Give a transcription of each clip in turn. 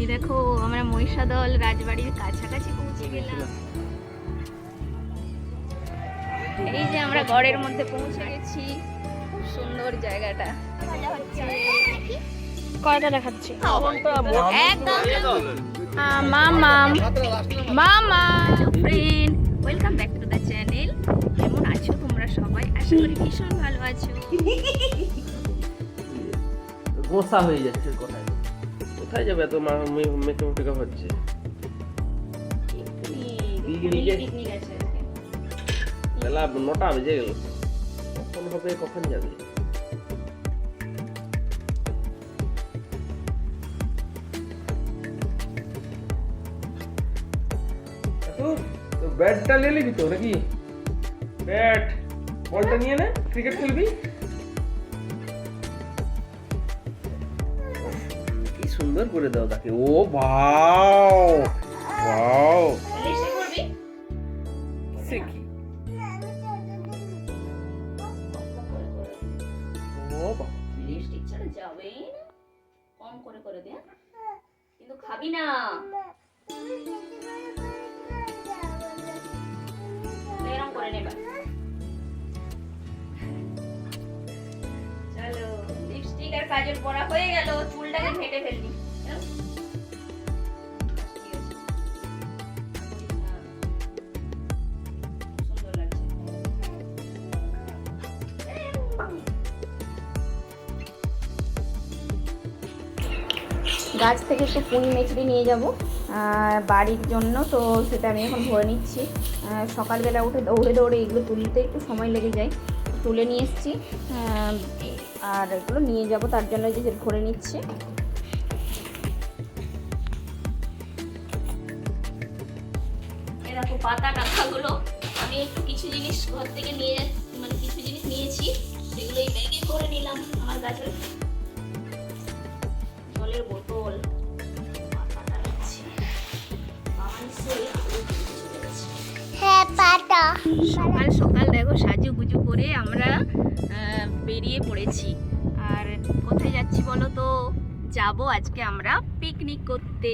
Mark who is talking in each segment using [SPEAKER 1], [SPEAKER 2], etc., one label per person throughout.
[SPEAKER 1] এই দেখো আমরা মহিষাদল রাজবাড়ির কাছাকাছি পৌঁছে গেলাম। এই যে আমরা গড়ের মধ্যে পৌঁছে গেছি। খুব সুন্দর জায়গাটা।
[SPEAKER 2] কয়টা দেখাচ্ছি?
[SPEAKER 1] একদম। মামাম মামা friend welcome back to the channel কেমন আছো তোমরা সবাই? আশা করি ভীষণ ভালো আছো।
[SPEAKER 3] গোসা হয়ে যাচ্ছে কোথায়? কোথায় যাবে এত মেকআপ টেকআপ হচ্ছে? বেলা নটা বেজে গেল। কখন হবে কখন যাবে? ব্যাটটা নিয়ে নিবি তো নাকি? ব্যাট বলটা নিয়ে নে ক্রিকেট খেলবি? সুন্দর করে দাও তাকে। ও বাও বাও সে ও বাবা
[SPEAKER 1] লিপস্টিক ছাড়া যাবে কম করে করে দে কিন্তু খাবি না। কাজল পরা হয়ে গেল, চুলটাকে ঘেটে ফেললি লাগছে। গাছ থেকে একটু পুঁই মেচড়ি নিয়ে যাব বাড়ির জন্য, তো সেটা আমি এখন ভরে নিচ্ছি। সকালবেলা উঠে দৌড়ে দৌড়ে এগুলো তুলতে একটু সময় লেগে যায়। তুলে নিয়ে এসেছি। আর এগুলো নিয়ে যাব, তার জন্য যে ভরে নিচ্ছে। এরকম পাতা টাকাগুলো আমি একটু কিছু জিনিস ঘর থেকে নিয়ে মানে কিছু জিনিস নিয়েছি, সেগুলো এই ব্যাগে করে নিলাম আমার গাছের জলের বোতল। সকাল সকাল দেখো সাজু গুজু করে আমরা বেরিয়ে পড়েছি। আর কোথায় যাচ্ছি বলো তো? যাব আজকে আমরা পিকনিক করতে।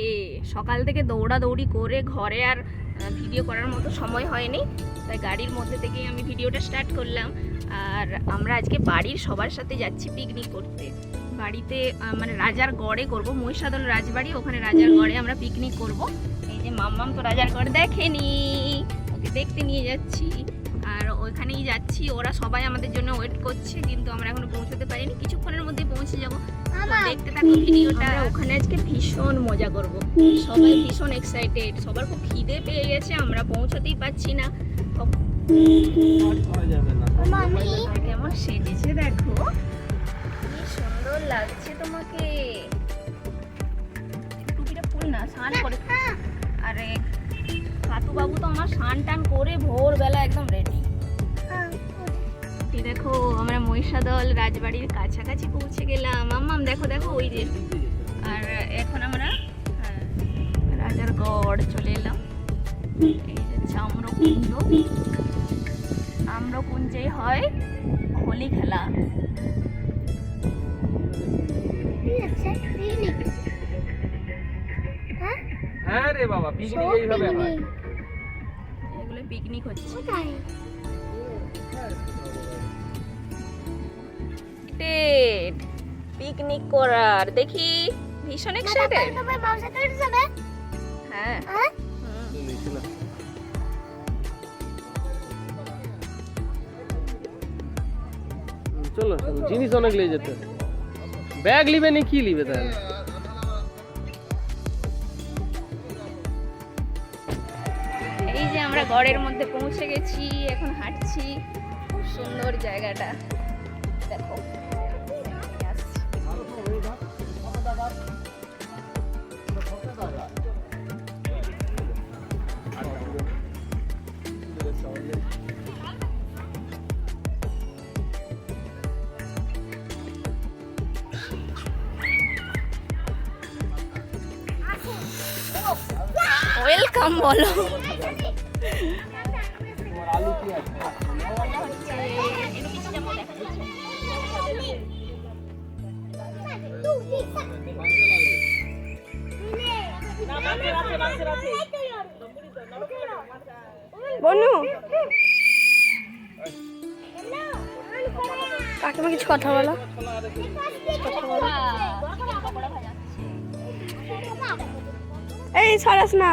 [SPEAKER 1] সকাল থেকে দৌড়াদৌড়ি করে ঘরে আর ভিডিও করার মতো সময় হয়নি। তাই গাড়ির মধ্যে থেকেই আমি ভিডিওটা স্টার্ট করলাম। আর আমরা আজকে বাড়ির সবার সাথে যাচ্ছি পিকনিক করতে। বাড়িতে মানে রাজার গড়ে করব। মহিষাদল রাজবাড়ি ওখানে রাজার গড়ে আমরা পিকনিক করব। এই যে মাম্মাম তো রাজার গড় দেখেনি। দেখতে নিয়ে যাচ্ছি। আর ওইখানেই যাচ্ছি। ওরা সবাই আমাদের জন্য ওয়েট করছে কিন্তু আমরা এখনও পৌঁছতে পারিনি। কিছুক্ষণের মধ্যে পৌঁছে যাব। দেখতে থাকো ভিডিওটা। ওখানে আজকে ভীষণ মজা করব। সবাই ভীষণ এক্সাইটেড সবার খুব খিদে পেয়ে গেছে আমরা পৌঁছতেই পারছি না। কেমন সেজেছে দেখো। কি সুন্দর লাগছে তোমাকে। টুপিটা ফুল না স্নান করে। আরে কাতু বাবু তো আমার স্নান টান করে ভোরবেলা একদম রেডি দেখো আমরা মহিষাদল রাজবাড়ির কাছাকাছি পৌঁছে গেলাম। আম্মাম দেখো দেখো ওই যে। আর এখন আমরা হ্যাঁ, রাজার গড় চলে এলাম। এই যে আম্রকুঞ্জ আম্রকুঞ্জে হয় হোলি খেলা।
[SPEAKER 3] হ্যাঁ? রে বাবা পিকনিক এইভাবে হয়।
[SPEAKER 1] পিকনিক হচ্ছে। পিকনিক করার। দেখি ভীষণ এক্সাইটেড হ্যাঁ।
[SPEAKER 3] চলো জিনিস অনেক নিয়ে যেতে ব্যাগ লিবে নি কি নিবে তাহলে?
[SPEAKER 1] গড়ের মধ্যে পৌঁছে গেছি এখন হাঁটছি। খুব সুন্দর জায়গাটা। দেখো ওয়েলকাম বলো।
[SPEAKER 2] বনু কাকিমা কিছু কথা বলো। এই সরাস না।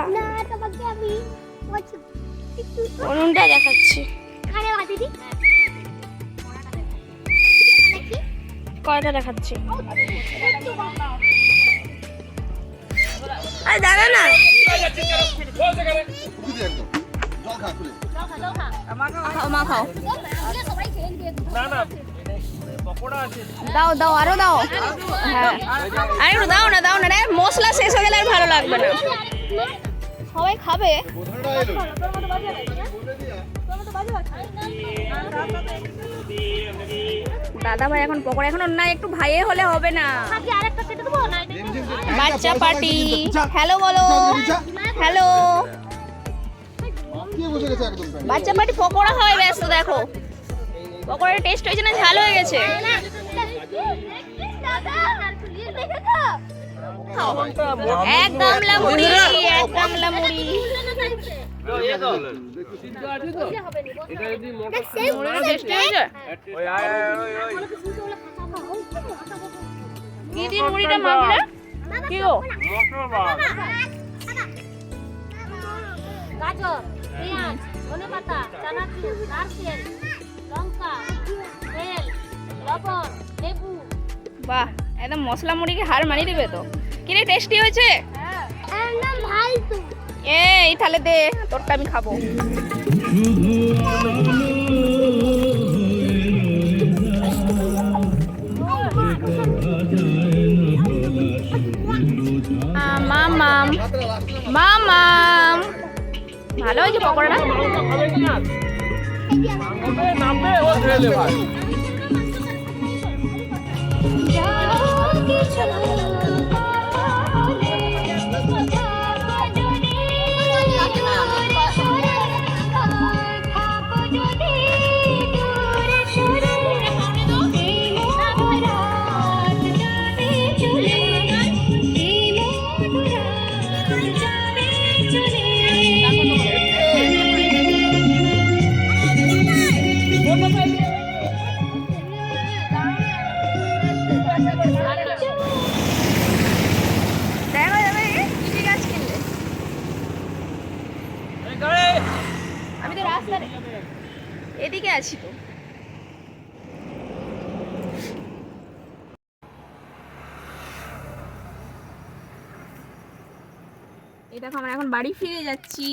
[SPEAKER 2] উনুনটা দেখাচ্ছি। কয়টা দেখাচ্ছি? আরে দাদা না।
[SPEAKER 1] দাও দাও, আরও দাও। হ্যাঁ। আর দাও না দাও না রে। মশলা শেষ হয়ে গেলে আর ভালো লাগবে না। সবাই খাবে। দাদা ভাই এখন পকোড়া এখন না, একটু ভাইয়ে হলে হবে না। বাচ্চা পার্টি। হ্যালো বলো। হ্যালো। বাচ্চা পার্টি পকোড়া খাওয়াই ব্যস্ত দেখো। পকোড়ার টেস্ট হয়েছে না ঝাল হয়ে গেছে। এক গামলা মুড়ি এক গামলা মুড়ি।
[SPEAKER 3] সিদ্ধ আছে তো এটা যদি মোটা
[SPEAKER 4] গাজর পেঁয়াজ ধনে পাতা চানাচুর নারকেল লঙ্কা তেল লবণ লেবু।
[SPEAKER 1] বাহ একদম মশলা মুড়িকে হার মানিয়ে দেবে তো। কিরে টেস্টি হয়েছে? এই তাহলে দে তোরটা আমি খাব। মামাম মামাম ভালো হয়েছে পকোড়াটা?
[SPEAKER 3] নামবে ও
[SPEAKER 1] ধরে আছি তো। এই দেখো আমরা এখন বাড়ি ফিরে যাচ্ছি।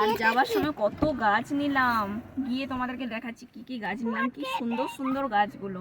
[SPEAKER 1] আর যাওয়ার সময় কত গাছ নিলাম। গিয়ে তোমাদেরকে দেখাচ্ছি কি কি গাছ নিলাম কি সুন্দর সুন্দর গাছগুলো।